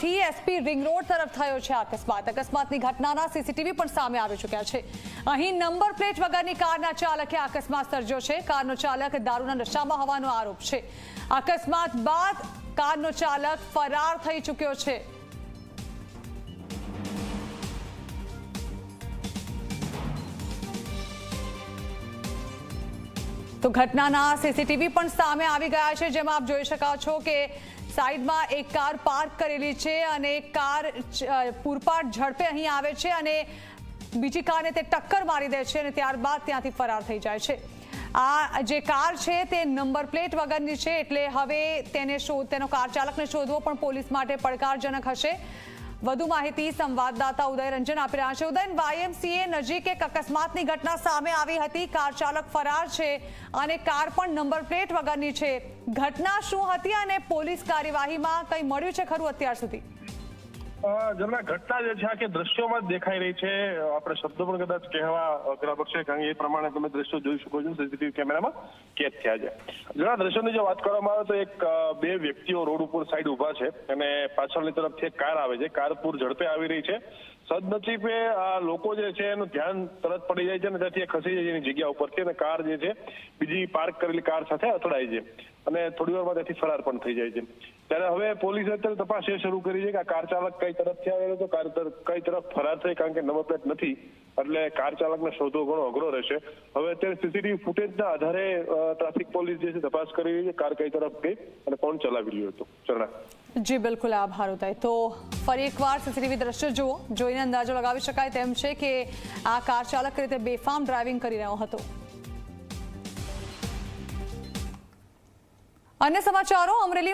માંથી SP ring road તરફ થયો છે અકસ્માત. અકસ્માતની ઘટનાના સીસીટીવી પણ સામે આવી ચૂક્યા છે. અહીં નંબર પ્લેટ વગરની કારના ચાલકે અકસ્માત સર્જ્યો છે. કારનો ચાલક દારૂના નશામાં હોવાનો આરોપ છે. અકસ્માત બાદ કારનો ચાલક ફરાર થઈ ચૂક્યો છે. તો ઘટનાના સીસીટીવી પણ સામે આવી ગયા છે. જેમાં આપ જોઈ શકો છો કે સાઈડમાં એક કાર પાર્ક કરેલી છે અને કાર પૂરપાટ ઝડપે અહીં આવે છે અને બીજી કારને તે ટક્કર મારી દે છે અને ત્યારબાદ ત્યાંથી ફરાર થઈ જાય છે. આ જે કાર છે તે નંબર પ્લેટ વગરની છે એટલે હવે તેને શોધ તેનો કાર ચાલકને શોધવો પણ પોલીસ માટે પડકારજનક હશે. વધુ માહિતી સંવાદદાતા ઉદય રંજન આપી રહ્યા છે. ઉદયન વાયએમસીએ નજીક એક અકસ્માતની ઘટના સામે આવી હતી. કાર ચાલક ફરાર છે અને કાર પણ નંબર પ્લેટ વગરની છે. ઘટના શું હતી અને પોલીસ કાર્યવાહીમાં કંઈ મળ્યું છે ખરું અત્યાર સુધી? જરા ઘટના જે છે, આ કે દ્રશ્યોમાં જ દેખાઈ રહી છે. આપણે શબ્દો પણ કદાચ કહેવા અઘરા પડશે કારણ કે એ પ્રમાણે તમે દ્રશ્યો જોઈ શકો છો સીસીટીવી કેમેરામાં કેદ થયા છે. જરા દ્રશ્યોની જો વાત કરવામાં આવે તો એક બે વ્યક્તિઓ રોડ ઉપર સાઈડ ઊભા છે. અને પાછળની તરફથી એક કાર આવે છે. કાર પૂર ઝડપે આવી રહી છે. સદનસીબે આ લોકો જે છે એનું ધ્યાન તરત પડી જાય છે અને ત્યાંથી ખસી જાય છે એની જગ્યા ઉપરથી અને કાર જે છે, બીજી પાર્ક કરેલી કાર સાથે અથડાય છે અને થોડી વારમાં ત્યાંથી ફરાર પણ થઈ જાય છે. ત્યારે હવે પોલીસે અત્યારે તપાસ એ શરૂ કરી છે કે આ કાર ચાલક કઈ તરફથી આવેલો હતો, કાર કઈ તરફ ફરાર થઈ કારણ કે નંબર પ્લેટ નથી, એટલે કાર ચાલકને શોધવો ઘણો અઘરો રહેશે. હવે અત્યારે સીસીટીવી ફૂટેજના આધારે ટ્રાફિક પોલીસ જે છે તપાસ કરી રહી છે, કાર કઈ તરફ ગઈ અને કોણ ચલાવી રહ્યું હતું. ચરણા જી, બિલકુલ, આભાર ઉદય. તો ફરી એકવાર સીસીટીવી દ્રશ્ય જુઓ, જોઈને અંદાજો લગાવી શકાય તેમ છે કે આ કાર ચાલક રીતે બેફામ ડ્રાઇવિંગ કરી રહ્યો હતો. અન્ય સમાચારો અમરેલીમાં